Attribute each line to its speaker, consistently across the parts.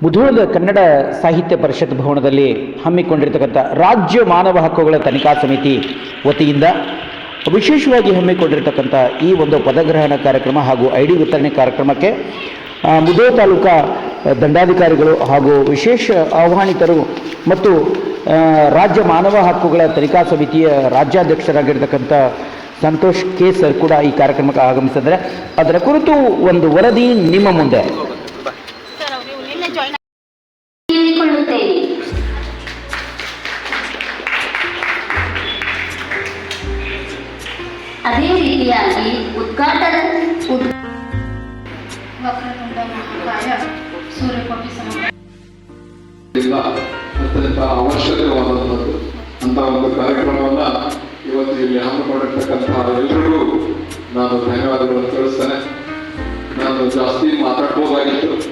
Speaker 1: ಮುಧೋಳದ ಕನ್ನಡ ಸಾಹಿತ್ಯ ಪರಿಷತ್ ಭವನದಲ್ಲಿ ಹಮ್ಮಿಕೊಂಡಿರ್ತಕ್ಕಂಥ ರಾಜ್ಯ ಮಾನವ ಹಕ್ಕುಗಳ ತನಿಖಾ ಸಮಿತಿ ವತಿಯಿಂದ ವಿಶೇಷವಾಗಿ ಹಮ್ಮಿಕೊಂಡಿರ್ತಕ್ಕಂಥ ಈ ಒಂದು ಪದಗ್ರಹಣ ಕಾರ್ಯಕ್ರಮ ಹಾಗೂ ಐ ಡಿ ವಿತರಣೆ ಕಾರ್ಯಕ್ರಮಕ್ಕೆ ಮುಧೋ ತಾಲೂಕಾ ದಂಡಾಧಿಕಾರಿಗಳು ಹಾಗೂ ವಿಶೇಷ ಆಹ್ವಾನಿತರು ಮತ್ತು ರಾಜ್ಯ ಮಾನವ ಹಕ್ಕುಗಳ ತನಿಖಾ ಸಮಿತಿಯ ರಾಜ್ಯಾಧ್ಯಕ್ಷರಾಗಿರ್ತಕ್ಕಂಥ ಸಂತೋಷ್ ಕೆ ಸರ್ ಕೂಡ ಈ ಕಾರ್ಯಕ್ರಮಕ್ಕೆ ಆಗಮಿಸಿದರೆ ಅದರ ಕುರಿತು ಒಂದು ವರದಿ ನಿಮ್ಮ ಮುಂದೆ
Speaker 2: ಸರ್ ಅವರು ನಿನ್ನೆ ಜಾಯ್ನ್
Speaker 3: ಕೇಳಿಕೊಳ್ಳುತ್ತೇನೆ. ಅದೇ ರೀತಿಯಾಗಿ ಉದ್ಘಾಟನ ಉದ್
Speaker 2: ವಕ್ರತುಂಡ ಮಹಾಕಾಯ ಸೂರ್ಯಕೋಟಿ
Speaker 4: ಅತ್ಯಂತ ಅವಶ್ಯಕವಾದಂಥದ್ದು ಅಂತ ಒಂದು ಕಾರ್ಯಕ್ರಮವನ್ನ ಇವತ್ತು ಇಲ್ಲಿ ಹಮ್ಮಿಕೊಂಡಿರ್ತಕ್ಕಂತಹ ಎಲ್ಲರಿಗೂ ನಾನು ಧನ್ಯವಾದಗಳನ್ನು ತಿಳಿಸ್ತೇನೆ. ನಾನು ಜಾಸ್ತಿ ಮಾತಾಡ್ಬೋದಾಗಿತ್ತು.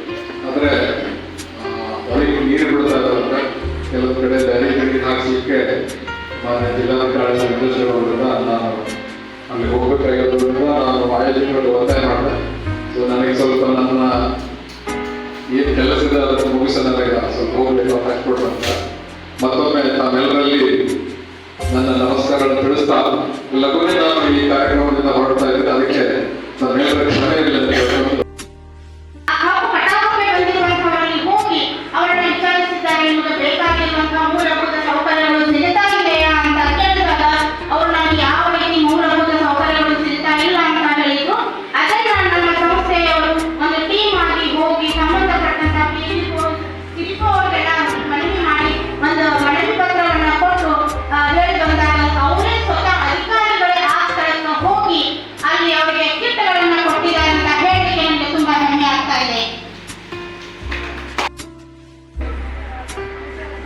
Speaker 4: ನನ್ನ ನಮಸ್ಕಾರಗಳನ್ನು ತಿಳಿಸ್ತಾ ಲಘುನೇ ನಾನು ಈ ಕಾರ್ಯಕ್ರಮದಿಂದ ಹೊರಡ್ತಾ ಇದ್ದೆ ಅದಕ್ಕೆ ನನ್ನ ಕ್ಷಮೆ ಇರಲಿ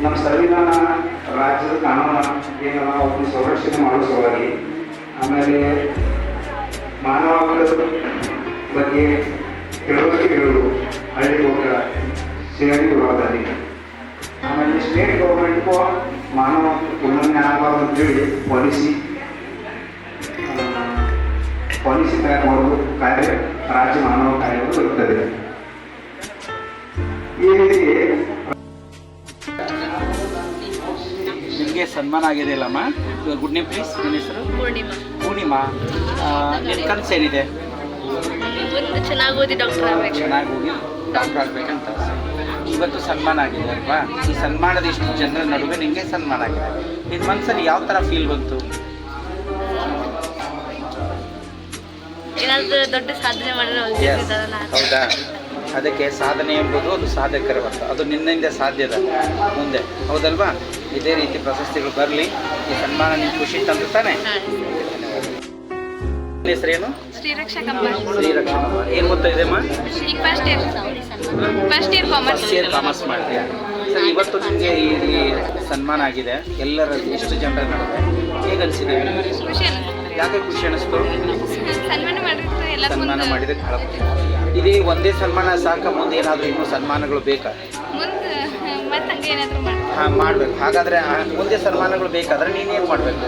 Speaker 2: ನಮ್ಮ
Speaker 5: ಸಂವಿಧಾನ ರಾಜ್ಯದ ಕಾನೂನು ಏನಲ್ಲ ಅವ್ರನ್ನ ಸಂರಕ್ಷಣೆ ಮಾಡೋ ಸಲುವಾಗಿ ಆಮೇಲೆ ಮಾನವ ಬಗ್ಗೆ ಹೇಳೋದು ಹಳ್ಳಿ ಹೋಗ ಸೇರಿ ಹೋಗೋದಾಗಿ ಆಮೇಲೆ ಸ್ಟೇಟ್ ಗೌರ್ಮೆಂಟ್ಗೂ ಮಾನವ ಉಲ್ಲಂಘನೆ ಆಗಬಾರ್ದು ಅಂತೇಳಿ ಪಾಲಿಸಿ ಪಾಲಿಸಿ ತಯಾರು ಮಾಡೋದು ಕಾರ್ಯ ರಾಜ್ಯ ಮಾನವ ಕಾರ್ಯಗಳು ಇರುತ್ತದೆ ಈ ರೀತಿ
Speaker 1: ನಿಮಗೆ ಸನ್ಮಾನ ಆಗಿದೆ ಅಲ್ಲಮ್ಮ? ಗುಡ್ ನೇಮ್ ಪ್ಲೀಸ್ ನನ್ನ ಹೆಸರು?
Speaker 6: ಪೂರ್ಣಿಮಾ.
Speaker 1: ಪೂರ್ಣಿಮಾ. ನಿಮ್ಮ ಕನಸು ಏನಿದೆ?
Speaker 6: ಚೆನ್ನಾಗಿ ಓದಿ ಡಾಕ್ಟರ್ ಆಗಬೇಕು.
Speaker 1: ಚೆನ್ನಾಗಿ ಹೋಗಿ ಡಾಕ್ಟರ್ ಆಗ್ಬೇಕಂತ. ಇವತ್ತು ಸನ್ಮಾನ ಆಗಿದೆ ಅಲ್ವಾ? ಈ ಸನ್ಮಾನದ ಇಷ್ಟು ಜನರ ನಡುವೆ ನಿಮಗೆ ಸನ್ಮಾನ ಆಗಿದೆ. ನಿನ್ನ ಮನಸ್ಸಲ್ಲಿ ಯಾವ ಥರ ಫೀಲ್ ಬಂತು?
Speaker 6: ಏನಾದರೂ ದೊಡ್ಡ ಸಾಧನೆ ಮಾಡಿದ್ರೆ
Speaker 1: ಹೌದಾ? ಅದಕ್ಕೆ ಸಾಧನೆ ಎಂಬುದು ಒಂದು ಸಾಧಕರವಂತ ಅದು ನಿನ್ನಿಂದ ಸಾಧ್ಯದ. ಮುಂದೆ. ಹೌದಲ್ವಾ? ಇದೇ ರೀತಿ ಪ್ರಶಸ್ತಿಗಳು ಬರಲಿ. ಈ ಸನ್ಮಾನ ನಿಮ್ಗೆ ಖುಷಿ ತಂದು ತಾನೆ? ಹೆಸರೇನು
Speaker 6: ಶ್ರೀ ರಕ್ಷಕ
Speaker 1: ಶ್ರೀರಕ್ಷಣಮ್ಮ ಏನು ಗೊತ್ತಾ ಇದೆಮ್ಮ
Speaker 6: ಈಗ first year first year
Speaker 1: commerce year commerce ಮಾಡಿದೆ ಸರ್ ಇವತ್ತು ನಿಮಗೆ ಈ ಸನ್ಮಾನ ಆಗಿದೆ. ಎಲ್ಲರ ಎಷ್ಟು ಜನರ ನಡುವೆ ಹೇಗೆ ಅನಿಸಿದೆ
Speaker 6: ಖುಷಿ
Speaker 1: ಯಾಕೆ ಖುಷಿ ಅನಿಸ್ತು?
Speaker 6: ಸನ್ಮಾನ ಮಾಡಿದ್ರೆ ಎಲ್ಲ
Speaker 1: ಸನ್ಮಾನ ಮಾಡಿದ್ರೆ ಇದೇ ಒಂದೇ ಸನ್ಮಾನ ಸಾಕ ಮುಂದೆ ಏನಾದರೂ ಇನ್ನೂ ಸನ್ಮಾನಗಳು ಬೇಕಾ?
Speaker 6: ಮುಂದೆ ಮತ್ತೆ ಹಂಗೆ ಏನಾದರೂ ಮಾಡಿ
Speaker 1: ಮಾಡಬೇಕು. ಹಾಗಾದರೆ ಮುಂದೆ ಸನ್ಮಾನಗಳು ಬೇಕಾದರೆ ನೀನೇನು ಮಾಡಬೇಕು?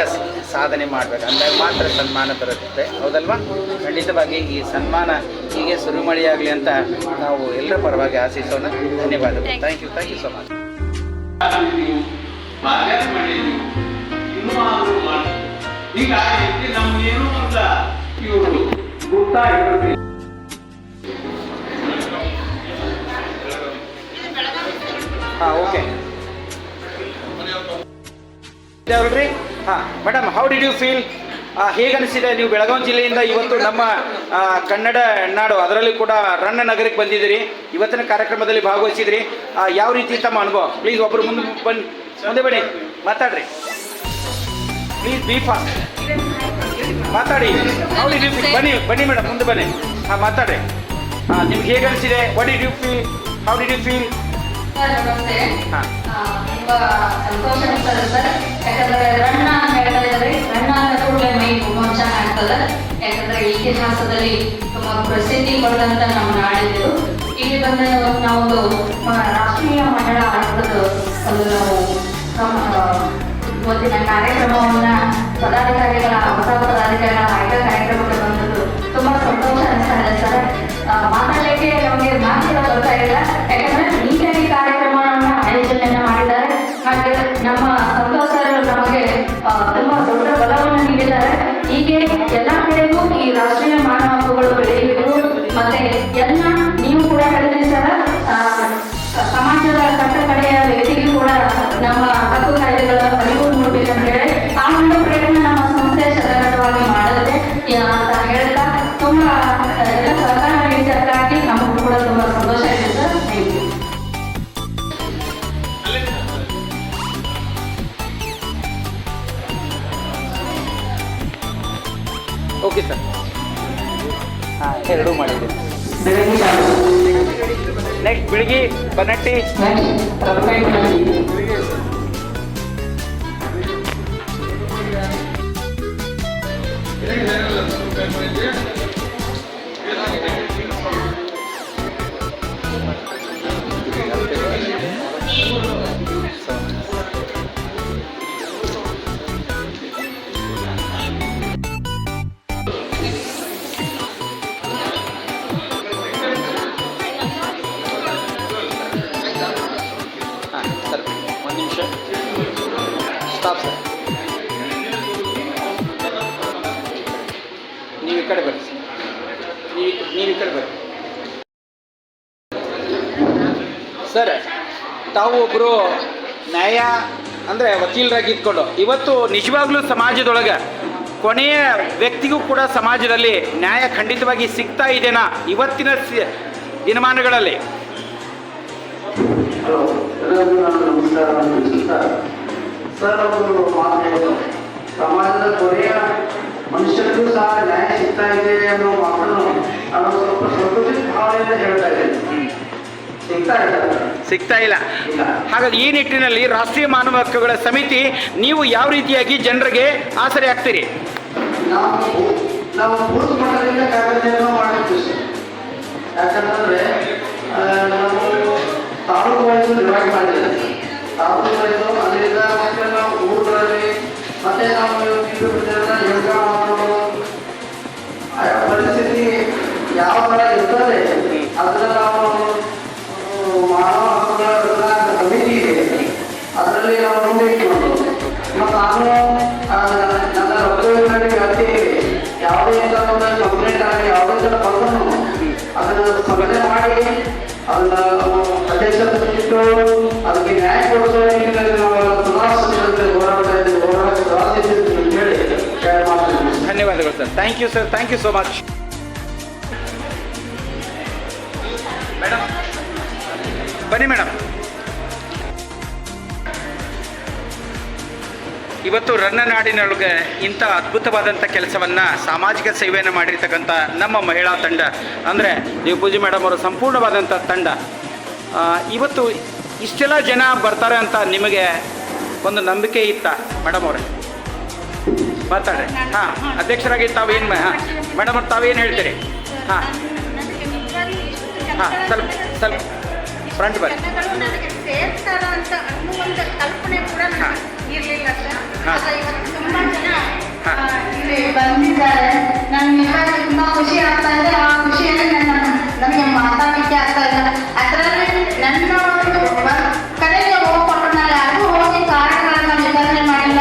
Speaker 1: ಎಸ್ ಸಾಧನೆ ಮಾಡಬೇಕು. ಅಂದಾಗ ಮಾತ್ರ ಸನ್ಮಾನ ಬರುತ್ತೆ ಹೌದಲ್ವಾ? ಖಂಡಿತವಾಗಿ ಈ ಸನ್ಮಾನ ಹೀಗೆ ಸುರಿಮಳೆಯಾಗಲಿ ಅಂತ ನಾವು ಎಲ್ಲರ ಪರವಾಗಿ ಆಶಿಸೋಣ. ಧನ್ಯವಾದಗಳು. Thank you
Speaker 7: thank you so much ಏನು ಹೀಗಾಗಿ ನಮ್ಗೇನು ಅಂತ ಇವರು ಗೊತ್ತಾಗಿರುತ್ತೆ
Speaker 1: ಹಾಂ ಓಕೆ ಅವ್ರಿ ಹಾಂ madam how did you feel ಹೇಗೆ ಅನಿಸಿದೆ ನೀವು ಬೆಳಗಾವಿ ಜಿಲ್ಲೆಯಿಂದ ಇವತ್ತು ನಮ್ಮ ಕನ್ನಡ ನಾಡು, ಅದರಲ್ಲಿ ಕೂಡ ರಣ್ಣ ನಗರಕ್ಕೆ ಬಂದಿದ್ದೀರಿ. ಇವತ್ತಿನ ಕಾರ್ಯಕ್ರಮದಲ್ಲಿ ಭಾಗವಹಿಸಿದ್ರಿ. ಯಾವ ರೀತಿ ತಮ್ಮ ಅನುಭವ? ಪ್ಲೀಸ್ ಒಬ್ಬರು ಮುಂದೆ ಬನ್ನಿ. ಮುಂದೆ ಬನ್ನಿ. ಮಾತಾಡ್ರಿ. ಪ್ಲೀಸ್ ಬಿ ಫಾಸ್ಟ್ ಮಾತಾಡಿ. ಬನ್ನಿ ಬನ್ನಿ ಮೇಡಮ್ ಮುಂದೆ ಬನ್ನಿ. ಹಾಂ, ಮಾತಾಡ್ರಿ. ಹಾಂ, ನಿಮ್ಗೆ ಹೇಗೆ ಅನಿಸಿದೆ what did you feel how did you feel
Speaker 3: sir ನಮಸ್ತೆ. ತುಂಬಾ ಸಂತೋಷ ಅನಿಸ್ತದೆ ಸರ್. ಯಾಕಂದ್ರೆ ರಣ್ಣ ಅಂತ ಹೇಳ್ತಾ ಇದ್ದಾರೆ. ರಣ್ಣ ಅಂತ ಆಗ್ತದೆ. ಯಾಕಂದ್ರೆ ಇತಿಹಾಸದಲ್ಲಿ ತುಂಬಾ ಪ್ರಸಿದ್ಧಿ ಪಡೆದಂತ ನಮ್ಮ ನಾಡಿದ್ದು ಇಲ್ಲಿ ಬಂದ ನಾವೊಂದು ರಾಷ್ಟ್ರೀಯ ಮಹಿಳಾ ಆಟದ ಒಂದು ನಾವು ಇವತ್ತಿನ ಕಾರ್ಯಕ್ರಮವನ್ನ ಪದಾಧಿಕಾರಿಗಳ ಹೊಸ ಪದಾಧಿಕಾರಿಗಳ ಆಯ್ಕೆ ಕಾರ್ಯಕ್ರಮಕ್ಕೆ ಬಂದದ್ದು ತುಂಬಾ ಸಂತೋಷ ಅನಿಸ್ತಾ ಇದೆ ಸರ್. ಮಾತಾಡಲಿಕ್ಕೆ
Speaker 1: ನಮಗೆ ಮಾತಿನ ಬರ್ತಾ ಇಲ್ಲ. ಯಾಕಂದ್ರೆ ನೆಕ್ಸ್ಟ್ ಬಿಳಿಗಿ ಬನ್ನಟ್ಟಿ ಹಾಂ ಬರ್ರಿ ಸರ್ ತಾವು ಒಬ್ಬರು ನ್ಯಾಯ ಅಂದರೆ ವಕೀಲರಾಗಿ ಇದ್ಕೊಂಡು ಇವತ್ತು ನಿಜವಾಗ್ಲೂ ಸಮಾಜದೊಳಗೆ ಕೊನೆಯ ವ್ಯಕ್ತಿಗೂ ಕೂಡ ಸಮಾಜದಲ್ಲಿ ನ್ಯಾಯ ಖಂಡಿತವಾಗಿ ಸಿಗ್ತಾ ಇದೆನಾ ಇವತ್ತಿನ ದಿನಮಾನಗಳಲ್ಲಿ
Speaker 8: ಸಮಾಜದ ಕೊನೆಯ ಮನುಷ್ಯರಿಗೂ ಸಹ ನ್ಯಾಯ ಸಿಗ್ತಾ ಇದೆ ಅನ್ನೋ ಮಾತನ್ನು ನಾನು ಸ್ವಲ್ಪ ಸಂತೋಷದ ಭಾವನೆಯಿಂದ ಹೇಳ್ತಾ ಇದ್ದೇನೆ. ಸಿಗ್ತಾ ಇಲ್ಲ.
Speaker 1: ಸಿಗ್ತಾ ಇಲ್ಲ. ಹಾಗಾಗಿ ಈ ನಿಟ್ಟಿನಲ್ಲಿ ರಾಷ್ಟ್ರೀಯ ಮಾನವ ಹಕ್ಕುಗಳ ಸಮಿತಿ ನೀವು ಯಾವ ರೀತಿಯಾಗಿ ಜನರಿಗೆ ಆಸರೆ ಆಗ್ತೀರಿ
Speaker 8: ನಾವು ನಾವು ಬೂತ್ ಮಟ್ಟದಿಂದ ಕಾರ್ಯಾಚರಣೆ ಮಾಡಿರ್ತೀವಿ ಸರ್. ಯಾಕಂತಂದ್ರೆ ಆ, ನಾವು ತಾಲೂಕು ವೈಸು ಡಿವೈಡ್ ಮಾಡಿದ್ದೇವೆ. ತಾಲೂಕು ವೈಸು ಅದರಿಂದ ಯಾವುದೇ ಒಂದು ಕಂಪ್ಲೇಂಟ್ ಆಗಲಿ ಯಾವುದೇ ಬಂದರೂ ಅದನ್ನು ಸ್ಪಂದನೆ ಮಾಡಿ ಅಧ್ಯಕ್ಷತೆ ಇಟ್ಟು ಅದಕ್ಕೆ ನ್ಯಾಯ ಶೇರ್
Speaker 1: ಧನ್ಯವಾದಗಳು sir. Thank you sir thank you so much ಬನ್ನಿ ಮೇಡಮ್ ಇವತ್ತು ರನ್ನನಾಡಿನೊಳಗೆ ಇಂಥ ಅದ್ಭುತವಾದಂಥ ಕೆಲಸವನ್ನು ಸಾಮಾಜಿಕ ಸೇವೆಯನ್ನು ಮಾಡಿರ್ತಕ್ಕಂಥ ನಮ್ಮ ಮಹಿಳಾ ತಂಡ, ಅಂದರೆ ನೀವು ಪೂಜೆ ಮೇಡಮ್ ಅವರ ಸಂಪೂರ್ಣವಾದಂಥ ತಂಡ ಇವತ್ತು ಇಷ್ಟೆಲ್ಲ ಜನ ಬರ್ತಾರೆ ಅಂತ ನಿಮಗೆ ಒಂದು ನಂಬಿಕೆ ಇತ್ತ ಮೇಡಮ್ ಅವರೇ? ಮಾತಾಡ್ರಿ. ಹಾಂ, ಅಧ್ಯಕ್ಷರಾಗಿ ತಾವೇನು ಹಾಂ, ಮೇಡಮ್ ಅವ್ರು ತಾವೇನು ಹೇಳ್ತೀರಿ? ಹಾಂ. ಹಾಂ, ಸ್ವಲ್ಪ ಸ್ವಲ್ಪ ಫ್ರಂಟ್ ಬರ್ರಿ
Speaker 6: ಕಲ್ಪನೆ ಕೂಡ ಇರಲಿಲ್ಲ ತುಂಬಾ ಜನ
Speaker 2: ತುಂಬಾ ಖುಷಿ ಆಗ್ತಾ ಇದೆ ಆ ಖುಷಿಯಲ್ಲಿ ನನ್ನ ನನಗೆ ಮಾತಾಡಲಿಕ್ಕೆ ಆಗ್ತಾ ಇಲ್ಲ ಅದರಲ್ಲಿ ನನ್ನ ಒಂದು ಕಡೆಗೆ ಹೋಗ್ಕೊಂಡು ನಾನು ಯಾರಿಗೂ ಹೋಗಿ ಕಾರ್ಯಗಳನ್ನು ವಿತರಣೆ ಮಾಡಿಲ್ಲ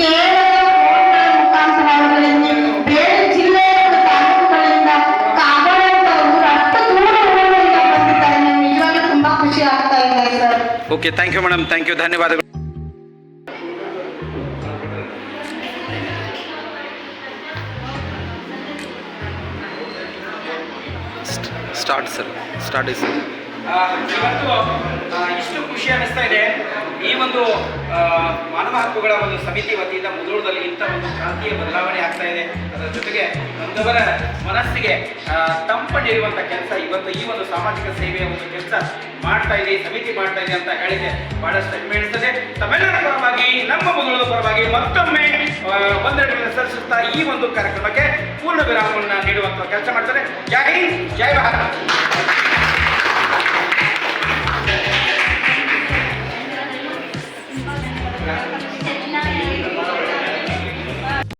Speaker 2: ಕೇವಲ ಬೇರೆ ಜಿಲ್ಲೆಯ ತಾಲೂಕುಗಳಿಂದ ಕಾಗಡ ತುಂಬಾ ಖುಷಿ ಆಗ್ತಾ ಇದೆ
Speaker 1: okay thank you madam thank you ಧನ್ಯವಾದಗಳು. ಸ್ಟಾರ್ಟ್ ಸರ್ ಸ್ಟಾರ್ಟ್ ಸರ್ ಇಷ್ಟು ಖುಷಿ ಅನ್ನಿಸ್ತಾ ಇದೆ. ಈ ಒಂದು ಮಾನವ ಹಕ್ಕುಗಳ ಒಂದು ಸಮಿತಿ ವತಿಯಿಂದ ಮುದೋಳದಲ್ಲಿ ಇಂಥ ಒಂದು ಕ್ರಾಂತಿಯ ಬದಲಾವಣೆ ಆಗ್ತಾ ಇದೆ. ಅದರ ಜೊತೆಗೆ ನೊಂದವರ ಮನಸ್ಸಿಗೆ ತಂಪಡಿರುವಂಥ ಕೆಲಸ ಇವತ್ತು ಈ ಒಂದು ಸಾಮಾಜಿಕ ಸೇವೆಯ ಒಂದು ಕೆಲಸ ಮಾಡ್ತಾ ಇದೆ ಸಮಿತಿ ಮಾಡ್ತಾ ಇದೆ ಅಂತ ಹೇಳಿದೆ ಬಹಳಷ್ಟು ಹೆಮ್ಮೆ ತಮ್ಮೆಲ್ಲರ ಪರವಾಗಿ, ನಮ್ಮ ಮುದೋಳದ ಪರವಾಗಿ ಮತ್ತೊಮ್ಮೆ ಆ, ದಿನ ಸಲ್ಲಿಸುತ್ತಾ ಈ ಒಂದು ಕಾರ್ಯಕ್ರಮಕ್ಕೆ ಪೂರ್ಣ ವಿರಾಮವನ್ನು ನೀಡುವಂಥ ಕೆಲಸ ಮಾಡ್ತಾರೆ. ಜೈ ಜೈ ಭಾರತ್.